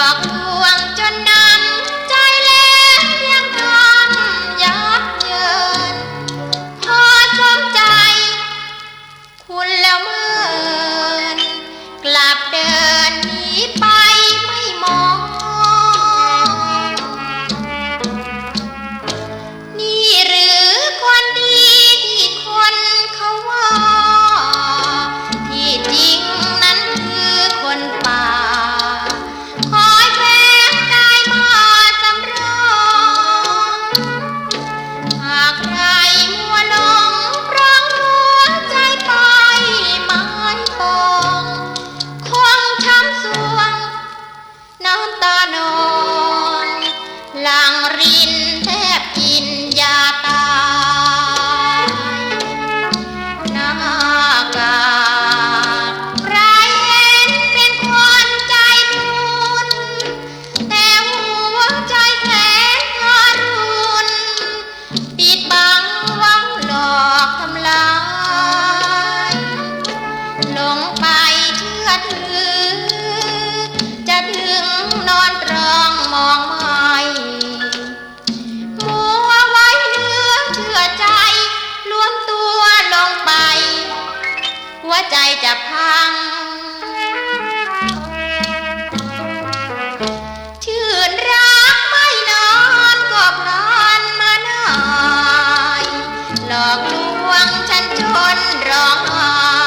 อกดวงจนน้ำใจแล้วยังทำยับเยินพอสมใจ คุณแล้วมา ใจจะพัง ชื่นรักไม่นอนก็พลอนมาหน่อย หลอกลวงฉันจนร้องไห้